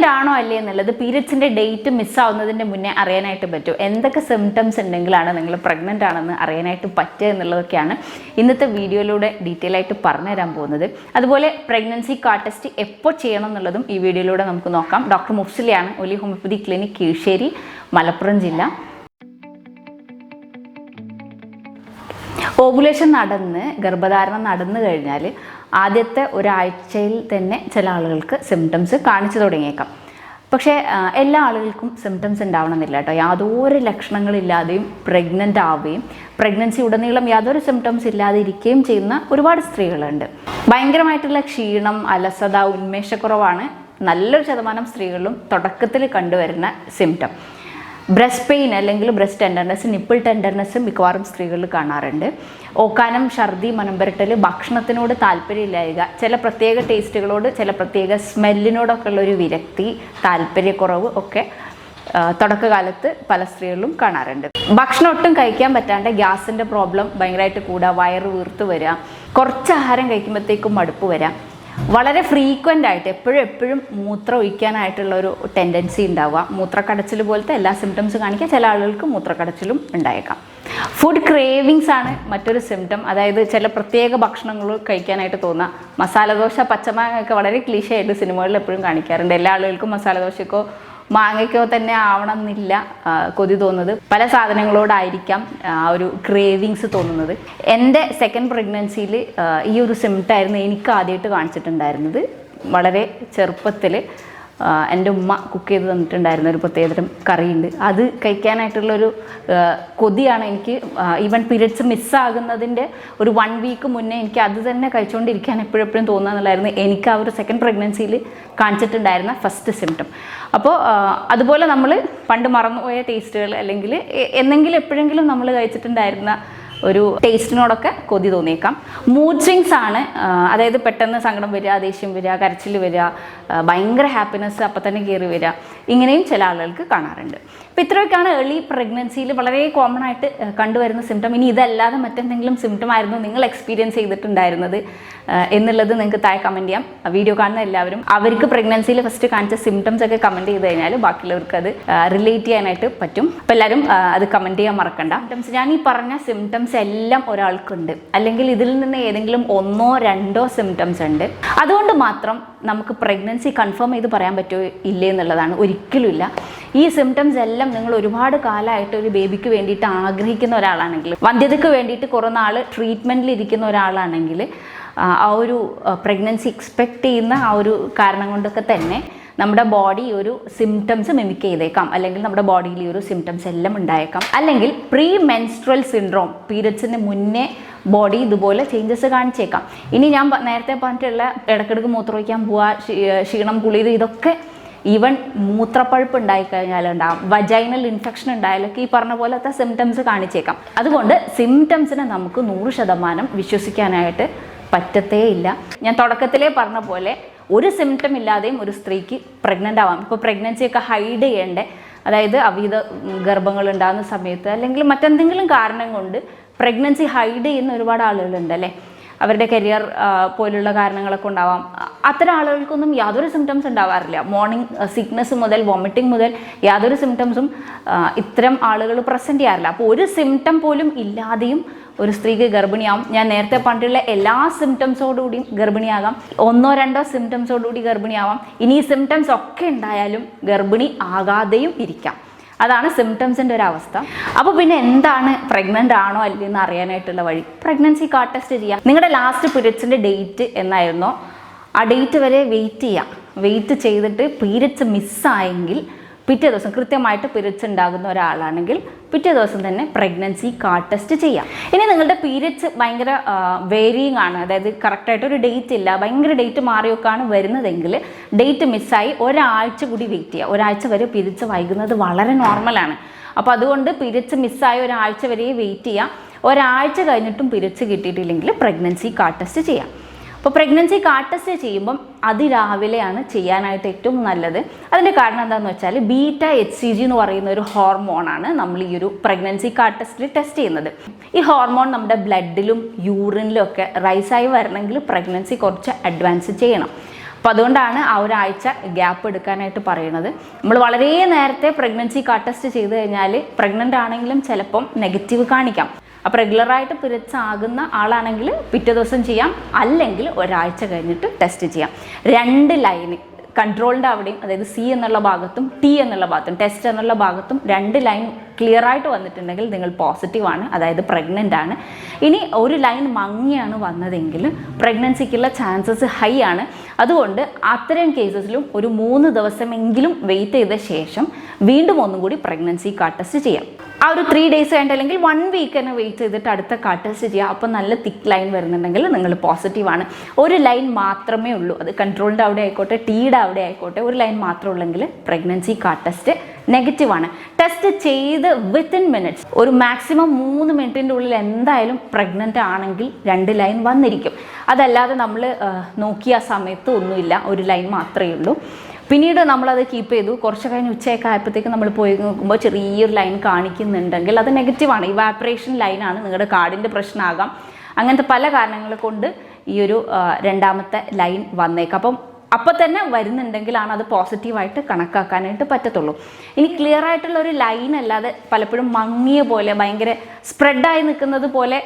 Pregnant ആണോ അല്ലേ എന്നുള്ളത് പീരിയഡ്സിന്റെ ഡേറ്റ് മിസ്സാവുന്നതിന്റെ മുന്നേ അറിയാനായിട്ട് പറ്റും. എന്തൊക്കെ സിംറ്റംസ് ഉണ്ടെങ്കിലാണ് നിങ്ങൾ പ്രഗ്നന്റ് ആണെന്ന് അറിയാനായിട്ട് പറ്റുക എന്നുള്ളതൊക്കെയാണ് ഇന്നത്തെ വീഡിയോയിലൂടെ ഡീറ്റെയിൽ ആയിട്ട് പറഞ്ഞു തരാൻ പോകുന്നത്. അതുപോലെ പ്രഗ്നൻസി കാർഡ് ടെസ്റ്റ് എപ്പോൾ ചെയ്യണം എന്നുള്ളതും ഈ വീഡിയോയിലൂടെ നമുക്ക് നോക്കാം. ഡോക്ടർ മുഫ്സിലിയാണ് ഒലി ഹോമിയോപ്പതി ക്ലിനിക് കീഴ്ശ്ശേരി മലപ്പുറം ജില്ല. ഓവുലേഷൻ നടന്ന് ഗർഭധാരണം നടന്നു കഴിഞ്ഞാൽ ആദ്യത്തെ ഒരാഴ്ചയിൽ തന്നെ ചില ആളുകൾക്ക് സിംറ്റംസ് കാണിച്ചു തുടങ്ങിയേക്കാം. പക്ഷേ എല്ലാ ആളുകൾക്കും സിംറ്റംസ് ഉണ്ടാവണമെന്നില്ല കേട്ടോ. യാതൊരു ലക്ഷണങ്ങളില്ലാതെയും പ്രഗ്നന്റ് ആവുകയും പ്രഗ്നൻസി ഉടനീളം യാതൊരു സിംറ്റംസ് ഇല്ലാതെ ഇരിക്കുകയും ചെയ്യുന്ന ഒരുപാട് സ്ത്രീകളുണ്ട്. ഭയങ്കരമായിട്ടുള്ള ക്ഷീണം അലസത ഉന്മേഷക്കുറവാണ് നല്ലൊരു ശതമാനം സ്ത്രീകളിലും തുടക്കത്തിൽ കണ്ടുവരുന്ന സിംറ്റം ബ്രസ്റ്റ് പെയിൻ അല്ലെങ്കിൽ ബ്രസ്റ്റ് ടെൻഡർനെസ് നിപ്പിൾ ടെൻഡർനെസ് മിക്കവാറും സ്ത്രീകളിൽ കാണാറുണ്ട്. ഓക്കാനം ഛർദി മനംപരട്ടൽ ഭക്ഷണത്തിനോട് താല്പര്യമില്ലായക ചില പ്രത്യേക ടേസ്റ്റുകളോട് ചില പ്രത്യേക സ്മെല്ലിനോടൊക്കെ ഉള്ള ഒരു വിരക്തി താല്പര്യക്കുറവ് ഒക്കെ തുടക്കകാലത്ത് പല സ്ത്രീകളിലും കാണാറുണ്ട്. ഭക്ഷണം ഒട്ടും കഴിക്കാൻ പറ്റാണ്ട് ഗ്യാസിന്റെ പ്രോബ്ലം ഭയങ്കരമായിട്ട് കൂടുക വയറ് വീർത്ത് വരിക കുറച്ച് ആഹാരം കഴിക്കുമ്പോഴത്തേക്കും മടുപ്പ് വരാം. വളരെ ഫ്രീക്വന്റ് ആയിട്ട് എപ്പോഴും എപ്പോഴും മൂത്രം ഒഴിക്കാനായിട്ടുള്ള ഒരു ടെൻഡൻസി ഉണ്ടാവുക. മൂത്രക്കടച്ചിൽ പോലത്തെ എല്ലാ സിംറ്റംസ് കാണിക്കുക. ചില ആളുകൾക്ക് മൂത്രക്കടച്ചിലും ഉണ്ടായേക്കാം. ഫുഡ് ക്രേവിങ്സ് ആണ് മറ്റൊരു സിംറ്റം അതായത് ചില പ്രത്യേക ഭക്ഷണങ്ങൾ കഴിക്കാനായിട്ട് തോന്നുക. മസാലദോശ പച്ചമാങ്ങ ഒക്കെ വളരെ ക്ലീശയായിട്ട് സിനിമകളിൽ എപ്പോഴും കാണിക്കാറുണ്ട്. എല്ലാ ആളുകൾക്കും മസാലദോശക്കോ മാങ്ങയ്ക്കോ തന്നെ ആവണം എന്നില്ല കൊതി തോന്നുന്നത്. പല സാധനങ്ങളോടായിരിക്കാം ആ ഒരു ക്രേവിങ്സ് തോന്നുന്നത്. എന്റെ സെക്കൻഡ് പ്രഗ്നൻസിയിൽ ഈ ഒരു സിംറ്റായിരുന്നു എനിക്ക് ആദ്യമായിട്ട് കാണിച്ചിട്ടുണ്ടായിരുന്നത്. വളരെ ചെറുപ്പത്തിൽ എന്റെ ഉമ്മ കുക്ക് ചെയ്ത് തന്നിട്ടുണ്ടായിരുന്ന ഒരു പ്രത്യേകതരം കറിയുണ്ട്. അത് കഴിക്കാനായിട്ടുള്ളൊരു കൊതിയാണ് എനിക്ക് ഈവൻ പീരിയഡ്സ് മിസ്സാകുന്നതിന്റെ ഒരു വൺ വീക്ക് മുന്നേ എനിക്ക് അത് തന്നെ കഴിച്ചുകൊണ്ടിരിക്കാൻ എപ്പോഴെപ്പോഴും തോന്നുക എന്നുള്ളായിരുന്നു എനിക്ക് ആ ഒരു സെക്കൻഡ് പ്രഗ്നൻസിയിൽ കാണിച്ചിട്ടുണ്ടായിരുന്ന ഫസ്റ്റ് സിംറ്റം അപ്പോൾ അതുപോലെ നമ്മൾ പണ്ട് മറന്നുപോയ ടേസ്റ്റുകൾ അല്ലെങ്കിൽ എന്നെങ്കിലും എപ്പോഴെങ്കിലും നമ്മൾ കഴിച്ചിട്ടുണ്ടായിരുന്ന ഒരു ടേസ്റ്റിനോടൊക്കെ കൊതി തോന്നിയേക്കാം. മൂഡ് സ്വിങ്സ് ആണ് അതായത് പെട്ടെന്ന് സങ്കടം വരിക ദേഷ്യം വരിക കരച്ചിൽ വരിക ഭയങ്കര ഹാപ്പിനെസ് അപ്പം തന്നെ കയറി വരിക. ഇങ്ങനെയും ചില ആളുകൾക്ക് കാണാറുണ്ട്. അപ്പോൾ ഇത്രയൊക്കെയാണ് ഏർലി പ്രഗ്നൻസിയിൽ വളരെ കോമൺ ആയിട്ട് കണ്ടുവരുന്ന സിംറ്റം ഇനി ഇതല്ലാതെ മറ്റെന്തെങ്കിലും സിംറ്റം ആയിരുന്നു നിങ്ങൾ എക്സ്പീരിയൻസ് ചെയ്തിട്ടുണ്ടായിരുന്നത് എന്നുള്ളത് നിങ്ങൾക്ക് താഴെ കമന്റ് ചെയ്യാം. വീഡിയോ കാണുന്ന എല്ലാവരും അവർക്ക് പ്രഗ്നൻസിയിൽ ഫസ്റ്റ് കാണിച്ച സിംറ്റംസ് ഒക്കെ കമന്റ് ചെയ്ത് കഴിഞ്ഞാൽ ബാക്കിയുള്ളവർക്ക് അത് റിലേറ്റ് ചെയ്യാനായിട്ട് പറ്റും. അപ്പോൾ എല്ലാവരും അത് കമന്റ് ചെയ്യാൻ മറക്കണ്ട. സിംറ്റംസ് ഞാൻ ഈ പറഞ്ഞ സിംറ്റംസ് എല്ലാം ഒരാൾക്കുണ്ട്. അല്ലെങ്കിൽ ഇതിൽ നിന്ന് ഏതെങ്കിലും ഒന്നോ രണ്ടോ സിംറ്റംസ് ഉണ്ട്. അതുകൊണ്ട് മാത്രം നമുക്ക് പ്രഗ്നൻസി കൺഫേം ചെയ്ത് പറയാൻ പറ്റുമോ ഇല്ലേ എന്നുള്ളതാണ്. ഒരിക്കലുമില്ല. ഈ സിംറ്റംസ് എല്ലാം നിങ്ങൾ ഒരുപാട് കാലമായിട്ട് ഒരു ബേബിക്ക് വേണ്ടിയിട്ട് ആഗ്രഹിക്കുന്ന ഒരാളാണെങ്കിൽ വന്ധ്യതയ്ക്ക് വേണ്ടിയിട്ട് കുറേ നാൾ ട്രീറ്റ്മെന്റിൽ ഇരിക്കുന്ന ഒരാളാണെങ്കിൽ ആ ഒരു പ്രഗ്നൻസി എക്സ്പെക്റ്റ് ചെയ്യുന്ന ആ ഒരു കാരണം കൊണ്ടൊക്കെ തന്നെ നമ്മുടെ ബോഡി ഒരു സിംറ്റംസ് മിമിക് ചെയ്തേക്കാം. അല്ലെങ്കിൽ നമ്മുടെ ബോഡിയിൽ ഈ ഒരു സിംറ്റംസ് എല്ലാം ഉണ്ടായേക്കാം. അല്ലെങ്കിൽ പ്രീ മെൻസ്ട്രൽ സിൻഡ്രോം പീരിയഡ്സിന് മുന്നേ ബോഡി ഇതുപോലെ ചേഞ്ചസ് കാണിച്ചേക്കാം. ഇനി ഞാൻ നേരത്തെ പറഞ്ഞിട്ടുള്ള ഇടക്കിടക്ക് മൂത്രമൊഴിക്കാൻ ക്ഷീ- ക്ഷീണം കുളിര് ഇതൊക്കെ ഈവൻ മൂത്രപ്പഴുപ്പ് ഉണ്ടായിക്കഴിഞ്ഞാൽ ഉണ്ടാകും വജൈനൽ ഇൻഫെക്ഷൻ ഉണ്ടായാലൊക്കെ ഈ പറഞ്ഞ പോലത്തെ സിംറ്റംസ് കാണിച്ചേക്കാം. അതുകൊണ്ട് സിംറ്റംസിനെ നമുക്ക് നൂറ് ശതമാനം വിശ്വസിക്കാനായിട്ട് പറ്റത്തേ ഇല്ല ഞാൻ തുടക്കത്തിലേ പറഞ്ഞ പോലെ ഒരു സിംറ്റം ഇല്ലാതെയും ഒരു സ്ത്രീക്ക് പ്രഗ്നന്റ് ആവാം. ഇപ്പോൾ പ്രഗ്നൻസി ഒക്കെ ഹൈഡ് ചെയ്യേണ്ടേ? അതായത് അവിധ ഗർഭങ്ങൾ ഉണ്ടാകുന്ന സമയത്ത് അല്ലെങ്കിൽ മറ്റെന്തെങ്കിലും കാരണം കൊണ്ട് പ്രഗ്നൻസി ഹൈഡ് ചെയ്യുന്ന ഒരുപാട് ആളുകളുണ്ട് അല്ലേ? അവരുടെ കരിയർ പോലുള്ള കാരണങ്ങളൊക്കെ ഉണ്ടാവാം. അത്തരം ആളുകൾക്കൊന്നും യാതൊരു സിംറ്റംസ് ഉണ്ടാവാറില്ല. മോർണിംഗ് സിക്നസ് മുതൽ വോമിറ്റിംഗ് മുതൽ യാതൊരു സിംറ്റംസും ഇത്തരം ആളുകൾ പ്രസന്റ് ചെയ്യാറില്ല. അപ്പോൾ ഒരു സിംറ്റം പോലും ഇല്ലാതെയും ഒരു സ്ത്രീക്ക് ഗർഭിണിയാവും. ഞാൻ നേരത്തെ പറഞ്ഞിട്ടുള്ള എല്ലാ സിംറ്റംസോടുകൂടിയും ഗർഭിണിയാകാം. ഒന്നോ രണ്ടോ സിംറ്റംസോടുകൂടി ഗർഭിണിയാവാം. ഇനി സിംറ്റംസ് ഒക്കെ ഉണ്ടായാലും ഗർഭിണി ആകാതെയും ഇരിക്കാം. അതാണ് സിംറ്റംസിന്റെ ഒരു അവസ്ഥ. അപ്പോൾ പിന്നെ എന്താണ് പ്രഗ്നന്റ് ആണോ അല്ലെന്ന് അറിയാനായിട്ടുള്ള വഴി? പ്രഗ്നൻസി കാർഡ് ടെസ്റ്റ് ചെയ്യാം. നിങ്ങളുടെ ലാസ്റ്റ് പീരിയഡ്സിന്റെ ഡേറ്റ് എന്നായിരുന്നോ. ആ ഡേറ്റ് വരെ വെയിറ്റ് ചെയ്യാം. വെയിറ്റ് ചെയ്തിട്ട് പീരിയഡ്സ് മിസ്സായെങ്കിൽ പിറ്റേ ദിവസം കൃത്യമായിട്ട് പീരിയഡ്സ് ഉണ്ടാകുന്ന ഒരാളാണെങ്കിൽ പിറ്റേ ദിവസം തന്നെ പ്രഗ്നൻസി കാർഡ് ടെസ്റ്റ് ചെയ്യാം. ഇനി നിങ്ങളുടെ പീരിയഡ്സ് ഭയങ്കര വേരിയിങ് ആണ്. അതായത് കറക്റ്റായിട്ട് ഒരു ഡേറ്റ് ഇല്ല. ഭയങ്കര ഡേറ്റ് മാറിയൊക്കെയാണ് വരുന്നതെങ്കിൽ ഡേറ്റ് മിസ്സായി ഒരാഴ്ച കൂടി വെയിറ്റ് ചെയ്യുക ഒരാഴ്ച വരെ പീരിയഡ്സ് വൈകുന്നത് വളരെ നോർമലാണ് അപ്പോൾ അതുകൊണ്ട് പീരിയഡ്സ് മിസ്സായ ഒരാഴ്ച വരെ വെയിറ്റ് ചെയ്യാം. ഒരാഴ്ച കഴിഞ്ഞിട്ടും പീരിയഡ്സ് കിട്ടിയിട്ടില്ലെങ്കിൽ പ്രഗ്നൻസി കാർഡ് ടെസ്റ്റ് ചെയ്യാം. അപ്പോൾ പ്രഗ്നൻസി കാർഡ് ടെസ്റ്റ് ചെയ്യുമ്പം അതിരാവിലെയാണ് ചെയ്യാനായിട്ട് ഏറ്റവും നല്ലത്. അതിന്റെ കാരണം എന്താണെന്ന് വെച്ചാൽ ബീറ്റ എച്ച് സി ജി എന്ന് പറയുന്ന ഒരു ഹോർമോണാണ് നമ്മൾ ഈ ഒരു പ്രഗ്നൻസി കാർഡ് ടെസ്റ്റിൽ ടെസ്റ്റ് ചെയ്യുന്നത്. ഈ ഹോർമോൺ നമ്മുടെ ബ്ലഡിലും യൂറിനിലും ഒക്കെ റൈസായി വരണമെങ്കിൽ പ്രഗ്നൻസി കുറച്ച് അഡ്വാൻസ് ചെയ്യണം. അപ്പോൾ അതുകൊണ്ടാണ് ആ ഒരാഴ്ച ഗ്യാപ്പ് എടുക്കാനായിട്ട് പറയുന്നത്. നമ്മൾ വളരെ നേരത്തെ പ്രഗ്നൻസി കാർഡ് ടെസ്റ്റ് ചെയ്ത് കഴിഞ്ഞാൽ പ്രഗ്നന്റ് ആണെങ്കിലും ചിലപ്പം നെഗറ്റീവ് കാണിക്കാം. അപ്പോൾ റെഗുലറായിട്ട് പിരിച്ചാകുന്ന ആളാണെങ്കിൽ പിറ്റേ ദിവസം ചെയ്യാം. അല്ലെങ്കിൽ ഒരാഴ്ച കഴിഞ്ഞിട്ട് ടെസ്റ്റ് ചെയ്യാം. രണ്ട് ലൈന് കൺട്രോളിന്റെ അവിടെയും അതായത് സി എന്നുള്ള ഭാഗത്തും ടി എന്നുള്ള ഭാഗത്തും ടെസ്റ്റ് എന്നുള്ള ഭാഗത്തും രണ്ട് ലൈൻ ക്ലിയർ ആയിട്ട് വന്നിട്ടുണ്ടെങ്കിൽ നിങ്ങൾ പോസിറ്റീവാണ് അതായത് പ്രഗ്നന്റ് ആണ്. ഇനി ഒരു ലൈൻ മങ്ങിയാണ് വന്നതെങ്കിൽ പ്രഗ്നൻസിക്കുള്ള ചാൻസസ് ഹൈ ആണ്. അതുകൊണ്ട് അത്തരം കേസസിലും ഒരു മൂന്ന് ദിവസമെങ്കിലും വെയിറ്റ് ചെയ്ത ശേഷം വീണ്ടും ഒന്നും കൂടി പ്രഗ്നൻസി ടെസ്റ്റ് ചെയ്യാം. ആ ഒരു ത്രീ ഡേയ്സ് കഴിഞ്ഞിട്ട് അല്ലെങ്കിൽ വൺ വീക്ക് തന്നെ വെയിറ്റ് ചെയ്തിട്ട് അടുത്ത കാർഡ് ടെസ്റ്റ് ചെയ്യുക അപ്പോൾ നല്ല തിക്ക് ലൈൻ വരുന്നുണ്ടെങ്കിൽ നിങ്ങൾ പോസിറ്റീവാണ് ഒരു ലൈൻ മാത്രമേ ഉള്ളൂ. അത് കൺട്രോളിന്റെ അവിടെ ആയിക്കോട്ടെ ടീയുടെ അവിടെ ആയിക്കോട്ടെ ഒരു ലൈൻ മാത്രമേ ഉള്ളെങ്കിൽ പ്രഗ്നൻസി ടെസ്റ്റ് നെഗറ്റീവാണ് ടെസ്റ്റ് ചെയ്ത് വിത്തിൻ മിനിറ്റ്സ് ഒരു മാക്സിമം മൂന്ന് മിനിറ്റിന്റെ ഉള്ളിൽ എന്തായാലും പ്രഗ്നന്റ് ആണെങ്കിൽ രണ്ട് ലൈൻ വന്നിരിക്കും. അതല്ലാതെ നമ്മൾ നോക്കിയ സമയത്ത് ഒന്നുമില്ല. ഒരു ലൈൻ മാത്രമേ ഉള്ളൂ. പിന്നീട് നമ്മളത് കീപ്പ് ചെയ്തു. കുറച്ച് കഴിഞ്ഞ് ഉച്ചയൊക്കെ ആയപ്പോഴത്തേക്ക് നമ്മൾ പോയി നോക്കുമ്പോൾ ചെറിയൊരു ലൈൻ കാണിക്കുന്നുണ്ടെങ്കിൽ അത് നെഗറ്റീവാണ് ഇവാപ്പറേഷൻ ലൈനാണ് നിങ്ങളുടെ കാർഡിന്റെ പ്രശ്നമാകാം അങ്ങനത്തെ പല കാരണങ്ങൾ കൊണ്ട് ഈ ഒരു രണ്ടാമത്തെ ലൈൻ വന്നേക്കാം. അപ്പം അപ്പോൾ തന്നെ വരുന്നുണ്ടെങ്കിലാണ് അത് പോസിറ്റീവായിട്ട് കണക്കാക്കാനായിട്ട് പറ്റത്തുള്ളൂ. ഇനി ക്ലിയർ ആയിട്ടുള്ള ഒരു ലൈൻ അല്ലാതെ പലപ്പോഴും മങ്ങിയ പോലെ ഭയങ്കര സ്പ്രെഡായി നിൽക്കുന്നത് പോലെ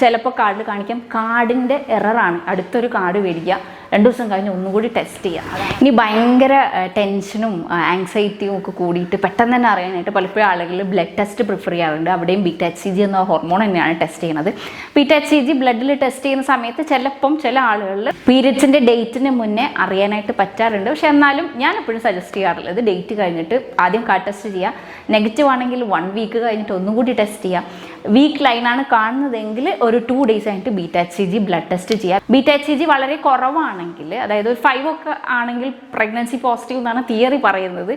ചിലപ്പോൾ കാർഡ് കാണിക്കാം. കാർഡിന്റെ എററാണ് അടുത്തൊരു കാർഡ് മേടിക്കുക. രണ്ട് ദിവസം കഴിഞ്ഞ് ഒന്നുകൂടി ടെസ്റ്റ് ചെയ്യുക. ഇനി ഭയങ്കര ടെൻഷനും ആങ്സൈറ്റിയും ഒക്കെ കൂടിയിട്ട് പെട്ടെന്ന് തന്നെ അറിയാനായിട്ട് പലപ്പോഴും ആളുകൾ ബ്ലഡ് ടെസ്റ്റ് പ്രിഫർ ചെയ്യാറുണ്ട്. അവിടെയും ബീറ്റ എച്ച് സി ജി എന്ന ഹോർമോൺ തന്നെയാണ് ടെസ്റ്റ് ചെയ്യുന്നത്. ബീറ്റ എച്ച് സി ജി ബ്ലഡിൽ ടെസ്റ്റ് ചെയ്യുന്ന സമയത്ത് ചിലപ്പം ചില ആളുകളിൽ പീരിയഡ്സിന്റെ ഡേറ്റിന് മുന്നേ അറിയാനായിട്ട് പറ്റാറുണ്ട്. പക്ഷെ എന്നാലും ഞാൻ എപ്പോഴും സജസ്റ്റ് ചെയ്യാറുള്ളത് ഡേറ്റ് കഴിഞ്ഞിട്ട് ആദ്യം കാർഡ് ടെസ്റ്റ് ചെയ്യുക നെഗറ്റീവ് ആണെങ്കിൽ വൺ വീക്ക് കഴിഞ്ഞിട്ട് ഒന്നും കൂടി ടെസ്റ്റ് ചെയ്യുക വീക്ക് ലൈനാണ് കാണുന്നതെങ്കിൽ ഒരു ടു ഡേയ്സ് കഴിഞ്ഞിട്ട് beta H C G blood test ചെയ്യുക ബീറ്റ എച്ച് സി ജി വളരെ കുറവാണെങ്കിൽ അതായത് ഒരു ഫൈവ് ഒക്കെ ആണെങ്കിൽ പ്രഗ്നൻസി പോസിറ്റീവ് എന്നാണ് തിയറി പറയുന്നത്.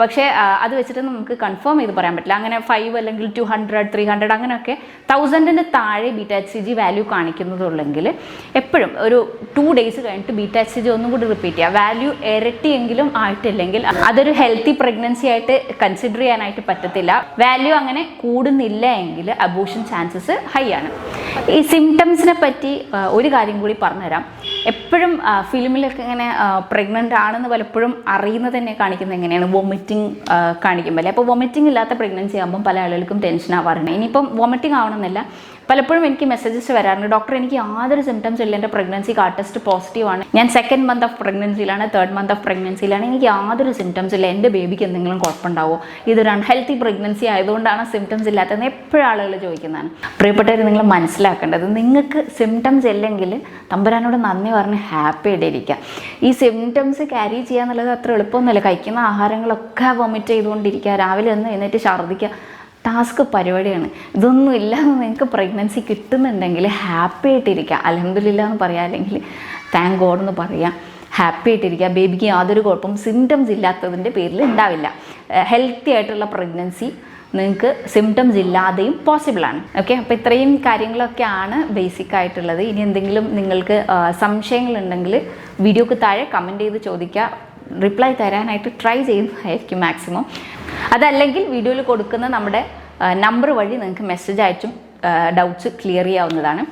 പക്ഷേ അത് വെച്ചിട്ട് നമുക്ക് കൺഫേം ചെയ്ത് പറയാൻ പറ്റില്ല. അങ്ങനെ ഫൈവ് അല്ലെങ്കിൽ ടു ഹൺഡ്രഡ് ത്രീ ഹൺഡ്രഡ് അങ്ങനെയൊക്കെ തൗസൻഡിന്റെ താഴെ beta H C G value കാണിക്കുന്നതുള്ളെങ്കിൽ എപ്പോഴും ഒരു ടു ഡേയ്സ് കഴിഞ്ഞിട്ട് ബീറ്റ എച്ച് സി ജി ഒന്നും കൂടി റിപ്പീറ്റ് ചെയ്യുക വാല്യൂ ഇരട്ടിയെങ്കിലും ആയിട്ടില്ലെങ്കിൽ അതൊരു ഹെൽത്തി പ്രഗ്നൻസി ആയിട്ട് കൺസിഡർ ചെയ്യാനായിട്ട് പറ്റത്തില്ല. വാല്യൂ അങ്ങനെ കൂടുന്നില്ല എങ്കിൽ അബൂഷൻ ചാൻസസ് ഹൈ ആണ്. ഈ സിംറ്റംസിനെ പറ്റി ഒരു കാര്യം കൂടി പറഞ്ഞുതരാം. എപ്പോഴും ഫിലിമിലൊക്കെ ഇങ്ങനെ പ്രഗ്നന്റ് ആണെന്ന് പലപ്പോഴും അറിയുന്നത് തന്നെ കാണിക്കുന്നത് എങ്ങനെയാണ് വൊമിറ്റിംഗ് കാണിക്കുമ്പോൾ അല്ലേ? അപ്പോൾ വൊമിറ്റിംഗ് ഇല്ലാത്ത പ്രഗ്നൻസി ആകുമ്പം പല ആളുകൾക്കും ടെൻഷൻ ആവാറുണ്ട്. ഇനിയിപ്പം വൊമിറ്റിംഗ് ആവണമെന്നില്ല പലപ്പോഴും എനിക്ക് മെസ്സേജസ് വരാറുണ്ട്. ഡോക്ടർ എനിക്ക് യാതൊരു സിംറ്റംസ് ഇല്ല. എന്റെ പ്രഗ്നൻസി കാർഡ് ടെസ്റ്റ് പോസിറ്റീവ് ആണ്. ഞാൻ സെക്കൻഡ് മന്ത് ഓഫ് പ്രഗ്നൻസിയിലാണ് തേർഡ് മന്ത് ഓഫ് പ്രഗ്നൻസിയിലാണ് എനിക്ക് യാതൊരു സിംറ്റംസ് ഇല്ല. എന്റെ ബേബിക്ക് എന്തെങ്കിലും കുഴപ്പമുണ്ടാവോ? ഇതൊരു അൺഹെൽത്തി പ്രഗ്നൻസി ആയതുകൊണ്ടാണ് സിംറ്റംസ് ഇല്ലാത്തതെന്ന് എപ്പോഴും ആളുകൾ ചോദിക്കുന്നതാണ്. പ്രിയപ്പെട്ടവർ നിങ്ങൾ മനസ്സിലാക്കേണ്ടത് നിങ്ങൾക്ക് സിംറ്റംസ് ഇല്ലെങ്കിൽ തമ്പരാനോട് നന്ദി പറഞ്ഞ് ഹാപ്പി ആയിട്ടിരിക്കാം ഈ സിംറ്റംസ് ക്യാരി ചെയ്യുക എന്നുള്ളത് അത്ര എളുപ്പമൊന്നുമില്ല. കഴിക്കുന്ന ആഹാരങ്ങളൊക്കെ വൊമിറ്റ് ചെയ്തുകൊണ്ടിരിക്കുക. രാവിലെ ഒന്ന് എന്നിട്ട് ഛർദ്ദിക്കുക. ടാസ്ക് പരിപാടിയാണ്. ഇതൊന്നും ഇല്ലാതെ നിങ്ങൾക്ക് പ്രഗ്നൻസി കിട്ടുന്നുണ്ടെങ്കിൽ ഹാപ്പി ആയിട്ടിരിക്കുക അലഹമില്ല എന്ന് പറയാം. അല്ലെങ്കിൽ താങ്ക് ഗോഡ് എന്ന് പറയാം. ഹാപ്പി ആയിട്ടിരിക്കുക ബേബിക്ക് യാതൊരു കുഴപ്പം സിംറ്റംസ് ഇല്ലാത്തതിന്റെ പേരിൽ ഉണ്ടാവില്ല. ഹെൽത്തി ആയിട്ടുള്ള പ്രഗ്നൻസി നിങ്ങൾക്ക് സിംറ്റംസ് ഇല്ലാതെയും പോസിബിളാണ് ഓക്കെ അപ്പോൾ ഇത്രയും കാര്യങ്ങളൊക്കെയാണ് ബേസിക് ആയിട്ടുള്ളത്. ഇനി എന്തെങ്കിലും നിങ്ങൾക്ക് സംശയങ്ങളുണ്ടെങ്കിൽ വീഡിയോക്ക് താഴെ കമന്റ് ചെയ്ത് ചോദിക്കുക റിപ്ലൈ തരാനായിട്ട് ട്രൈ ചെയ്യുന്നതായിരിക്കും മാക്സിമം അതല്ലെങ്കിൽ വീഡിയോയിൽ കൊടുക്കുന്ന നമ്മുടെ നമ്പർ വഴി നിങ്ങൾക്ക് മെസ്സേജ് അയച്ചും ഡൗട്ട്സ് ക്ലിയർ ചെയ്യാവുന്നതാണ്.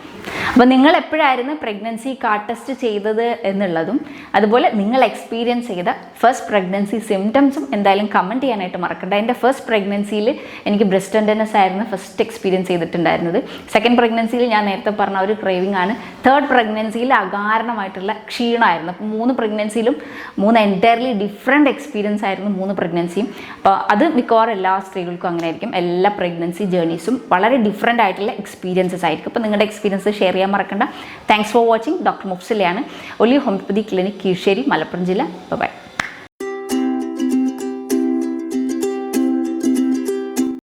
അപ്പോൾ നിങ്ങൾ എപ്പോഴായിരുന്നു പ്രഗ്നൻസി കാർഡ് ടെസ്റ്റ് ചെയ്തത് എന്നുള്ളതും അതുപോലെ നിങ്ങൾ എക്സ്പീരിയൻസ് ചെയ്ത ഫസ്റ്റ് പ്രഗ്നൻസി സിംറ്റംസും എന്തായാലും കമന്റ് ചെയ്യാനായിട്ട് മറക്കണ്ട. എന്റെ ഫസ്റ്റ് പ്രഗ്നൻസിയിൽ എനിക്ക് ബ്രസ്റ്റ് ടെൻഡനസ് ആയിരുന്നു ഫസ്റ്റ് എക്സ്പീരിയൻസ് ചെയ്തിട്ടുണ്ടായിരുന്നത്. സെക്കൻഡ് പ്രഗ്നൻസിയിൽ ഞാൻ നേരത്തെ പറഞ്ഞ ഒരു ക്രേവിംഗ് ആണ്. തേർഡ് പ്രഗ്നൻസിയിൽ അകാരണമായിട്ടുള്ള ക്ഷീണമായിരുന്നു. അപ്പോൾ മൂന്ന് പ്രഗ്നൻസിയിലും മൂന്ന് എന്റയർലി ഡിഫറെന്റ് എക്സ്പീരിയൻസ് ആയിരുന്നു മൂന്ന് പ്രഗ്നൻസിയും അപ്പോൾ അത് മിക്കവാറും എല്ലാ സ്ത്രീകൾക്കും അങ്ങനെ ആയിരിക്കും. എല്ലാ പ്രഗ്നൻസി ജേർണീസും വളരെ ഡിഫറെന്റ് ആയിട്ടുള്ള എക്സ്പീരിയൻസസ് ആയിരിക്കും. അപ്പോൾ നിങ്ങളുടെ എക്സ്പീരിയൻസ് ഷെയർ ചെയ്യാൻ മറക്കണ്ട. താങ്ക്സ് ഫോർ വാച്ചിങ് ഡോക്ടർ മുഫ്സിലയാണ്. ഒലി ഹോമിയോപ്പതി ക്ലിനിക് കീഴ്ശ്ശേരി മലപ്പുറം ജില്ല. ബൈ